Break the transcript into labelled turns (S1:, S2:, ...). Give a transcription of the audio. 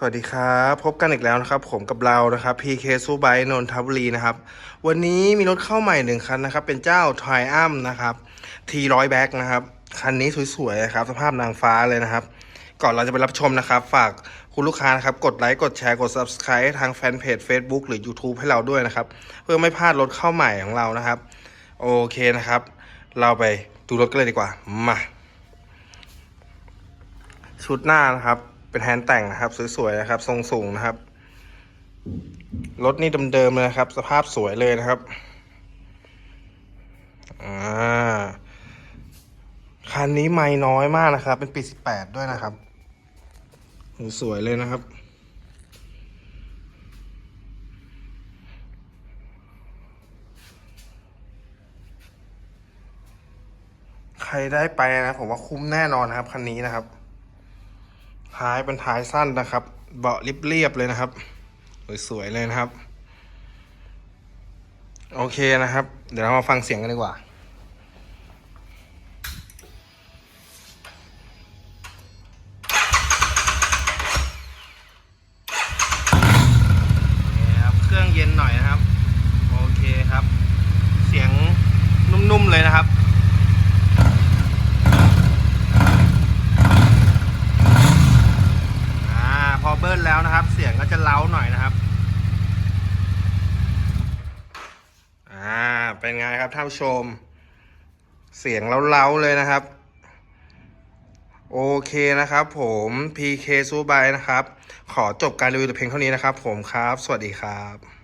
S1: สวัสดีครับ พบกันอีกแล้วนะครับ ผมกับเรานะครับ PK ซูไบนนทบุรีนะครับ วันนี้มีรถเข้าใหม่หนึ่งคันนะครับ เป็นเจ้า t r i u m นะครับ T100 แบ็กนะครับ คันนี้สวยๆนะครับ สภาพนางฟ้าเลยนะครับ ก่อนเราจะไปรับชมนะครับ ฝากคุณลูกค้านะครับ กดไลค์ กดแชร์ กด Subscribe ทางแฟนเพจ Facebook หรือ YouTube ให้เราด้วยนะครับ เพื่อไม่พลาดรถเข้าใหม่ของเรานะครับ โอเคนะครับ เราไปดูรถกันเลยดีกว่า มา ชุดหน้านะครับ เป็นแฮนด์แต่งนะครับ สวยๆนะครับ ทรงสูงนะครับ รถนี่เดิมๆเลยนะครับ สภาพสวยเลยนะครับอ่าคันนี้ไม่น้อยมากนะครับ เป็นปี18ด้วยนะครับ สวยเลยนะครับ ใครได้ไปนะผมว่าคุ้มแน่นอนนะครับคันนี้นะครับ ท้ายเป็นท้ายสั้นนะครับ เบาะเรียบๆเลยนะครับ สวยๆเลยนะครับ โอเคนะครับ เดี๋ยวเรามาฟังเสียงกันดีกว่านี่ครับเครื่องเย็นหน่อยนะครับ โอเคครับ เสียงนุ่มๆเลยนะครับ อ่าพอเบิ้ลแล้วนะครับ เสียงก็ จะเล้าหน่อยนะครับ อ่า เป็นไงครับท่านชม เสียงเล้าๆเลยนะครับ โอเคนะครับผม PK ซูบายนะครับ ขอจบการรีวิวแต่เพียงเท่านี้นะครับผมครับ สวัสดีครับ